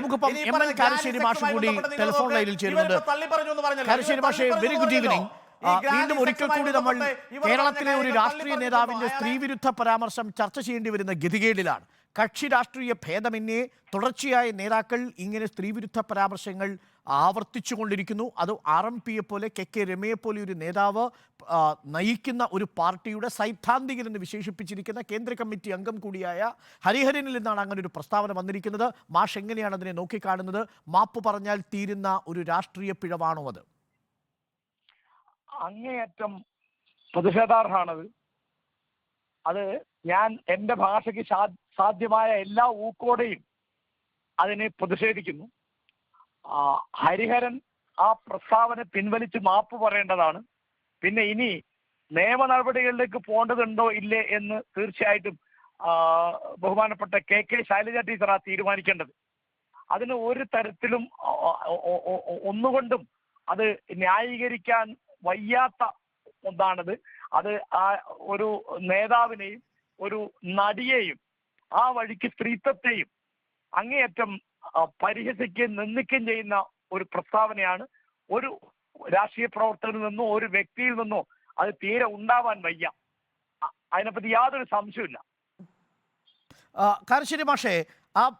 നമുക്കിപ്പം M N Karassery മാഷ് കൂടി ടെലിഫോൺ ലൈനിൽ ചേരുന്നുണ്ട്. കാരശ്ശേരി മാഷെ വെരി ഗുഡ് ഈവനിങ് വീണ്ടും ഒരിക്കൽ കൂടി നമ്മൾ കേരളത്തിലെ ഒരു രാഷ്ട്രീയ നേതാവിന്റെ. സ്ത്രീവിരുദ്ധ പരാമർശം ചർച്ച ചെയ്യേണ്ടി വരുന്ന ഗതികേടിലാണ് കക്ഷി രാഷ്ട്രീയ ഭേദമന്യേ തുടർച്ചയായ നേതാക്കൾ ഇങ്ങനെ സ്ത്രീവിരുദ്ധ പരാമർശങ്ങൾ ആവർത്തിച്ചുകൊണ്ടിരിക്കുന്നു. അത് ആർ എം പിയെ പോലെ കെ കെ രമയെ പോലെ ഒരു നേതാവ് നയിക്കുന്ന ഒരു പാർട്ടിയുടെ സൈദ്ധാന്തികൻ എന്ന് വിശേഷിപ്പിച്ചിരിക്കുന്ന കേന്ദ്ര കമ്മിറ്റി അംഗം കൂടിയായ ഹരിഹരനിൽ നിന്നാണ് അങ്ങനെ ഒരു പ്രസ്താവന വന്നിരിക്കുന്നത്. മാഷ് എങ്ങനെയാണ് അതിനെ നോക്കിക്കാണുന്നത്? മാപ്പ് പറഞ്ഞാൽ തീരുന്ന ഒരു രാഷ്ട്രീയ പിഴവാണോ അത്? അങ്ങേയറ്റം പ്രതിഷേധാർഹമാണത്. അത് ഞാൻ എന്റെ ഭാഷയ്ക്ക് സാധ്യമായ എല്ലാ ഊക്കോടെയും അതിനെ പ്രതിഷേധിക്കുന്നു. ഹരിഹരൻ ആ പ്രസ്താവന പിൻവലിച്ച് മാപ്പ് പറയേണ്ടതാണ്. പിന്നെ ഇനി നിയമ നടപടികളിലേക്ക് പോകേണ്ടതുണ്ടോ ഇല്ലേ എന്ന് തീർച്ചയായിട്ടും ബഹുമാനപ്പെട്ട കെ കെ ശൈലജ ടീച്ചറാ തീരുമാനിക്കേണ്ടത്. അതിന് ഒരു തരത്തിലും ഒന്നുകൊണ്ടും അത് ന്യായീകരിക്കാൻ വയ്യാത്ത ഒന്നാണത്. അത് ആ ഒരു നേതാവിനെയും ഒരു നടിയെയും ആ വഴിക്ക് സ്ത്രീത്വത്തെയും അങ്ങേയറ്റം പരിഹസിക്കുകയും നിന്ദിക്കുകയും ചെയ്യുന്ന ഒരു പ്രസ്താവനയാണ്. ഒരു രാഷ്ട്രീയ പ്രവർത്തകനിൽ നിന്നോ ഒരു വ്യക്തിയിൽ നിന്നോ അത് തീരെ ഉണ്ടാവാൻ വയ്യ. അതിനെപ്പറ്റി യാതൊരു സംശയമില്ല കാരശ്ശേരി മാഷേ. ആ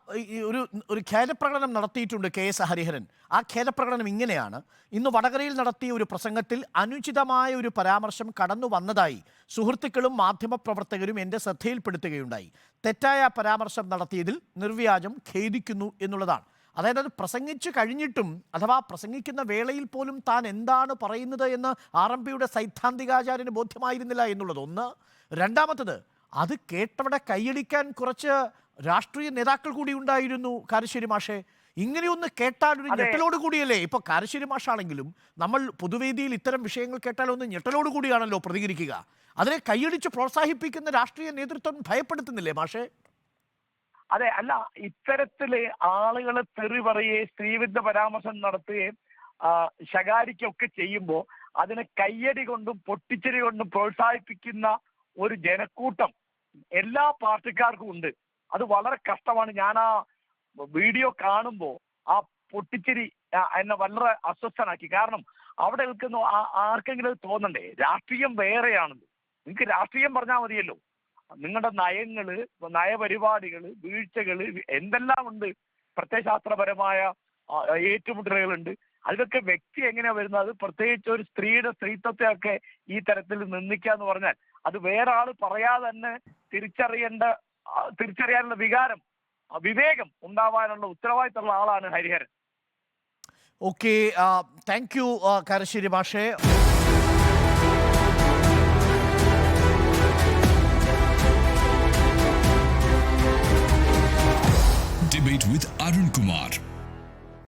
ഒരു ഒരു ഖേദപ്രകടനം നടത്തിയിട്ടുണ്ട് കെ എസ് ഹരിഹരൻ. ആ ഖേദപ്രകടനം ഇങ്ങനെയാണ്. ഇന്ന് വടകരയിൽ നടത്തിയ ഒരു പ്രസംഗത്തിൽ അനുചിതമായ ഒരു പരാമർശം കടന്നു വന്നതായി സുഹൃത്തുക്കളും മാധ്യമപ്രവർത്തകരും എന്റെ ശ്രദ്ധയിൽപ്പെടുത്തുകയുണ്ടായി. തെറ്റായ പരാമർശം നടത്തിയതിൽ നിർവ്യാജം ഖേദിക്കുന്നു എന്നുള്ളതാണ്. അതായത് അത് പ്രസംഗിച്ചു കഴിഞ്ഞിട്ടും അഥവാ പ്രസംഗിക്കുന്ന വേളയിൽ പോലും താൻ എന്താണ് പറയുന്നത് എന്ന് ആർ എം പിയുടെ സൈദ്ധാന്തികാചാര്യന് ബോധ്യമായിരുന്നില്ല എന്നുള്ളത്. ഒന്ന്. രണ്ടാമത്തത് അത് കേട്ടവിടെ കൈയടിക്കാൻ കുറച്ച് രാഷ്ട്രീയ നേതാക്കൾ കൂടി ഉണ്ടായിരുന്നു കാരശ്ശേരി മാഷെ. ഇങ്ങനെയൊന്ന് കേട്ടാൽ ഒരു. ഞെട്ടലോട് കൂടിയല്ലേ? ഇപ്പൊ കാരശ്ശേരി മാഷാണെങ്കിലും നമ്മൾ പൊതുവേദിയിൽ ഇത്തരം വിഷയങ്ങൾ കേട്ടാൽ ഒന്ന് ഞെട്ടലോട് കൂടിയാണല്ലോ പ്രതികരിക്കുക. അതിനെ കൈയടിച്ച് പ്രോത്സാഹിപ്പിക്കുന്ന രാഷ്ട്രീയ നേതൃത്വം ഭയപ്പെടുത്തുന്നില്ലേ മാഷെ? അതെ അല്ല ഇത്തരത്തിൽ ആളുകളെ തെറി പറയുകയും സ്ത്രീവിരുദ്ധ പരാമർശം നടത്തുകയും ശകാരിക്കൊക്കെ ചെയ്യുമ്പോൾ അതിനെ കയ്യടി കൊണ്ടും പൊട്ടിച്ചെടി കൊണ്ടും പ്രോത്സാഹിപ്പിക്കുന്ന ഒരു ജനക്കൂട്ടം എല്ലാ പാർട്ടിക്കാർക്കും ഉണ്ട്. അത് വളരെ കഷ്ടമാണ്. ഞാൻ ആ വീഡിയോ കാണുമ്പോൾ ആ പൊട്ടിച്ചിരി എന്നെ വളരെ അസ്വസ്ഥനാക്കി. കാരണം അവിടെ നിൽക്കുന്ന ആർക്കെങ്കിലും തോന്നണ്ടേ? രാഷ്ട്രീയം വേറെയാണെന്ന് നിങ്ങൾക്ക് രാഷ്ട്രീയം പറഞ്ഞാൽ മതിയല്ലോ. നിങ്ങളുടെ നയങ്ങൾ നയപരിപാടികൾ വീഴ്ചകൾ എന്തെല്ലാം ഉണ്ട്? പ്രത്യയശാസ്ത്രപരമായ ഏറ്റുമുട്ടലുകളുണ്ട്. അതിലൊക്കെ വ്യക്തി എങ്ങനെയാ വരുന്നത്? പ്രത്യേകിച്ച് ഒരു സ്ത്രീയുടെ സ്ത്രീത്വത്തെ ഒക്കെ ഈ തരത്തിൽ നിന്ദിക്കുക എന്ന് പറഞ്ഞാൽ അത് വേറെ ആൾ പറയാതെ തന്നെ തിരിച്ചറിയേണ്ട തിരിച്ചറിയാനുള്ള വികാരം വിവേകം ഉണ്ടാവാനുള്ള ഉത്തരവാദിത്തമുള്ള ആളാണ് Hariharan. Okay thank you Karassery ഭാഷേ Debate with Arun Kumar.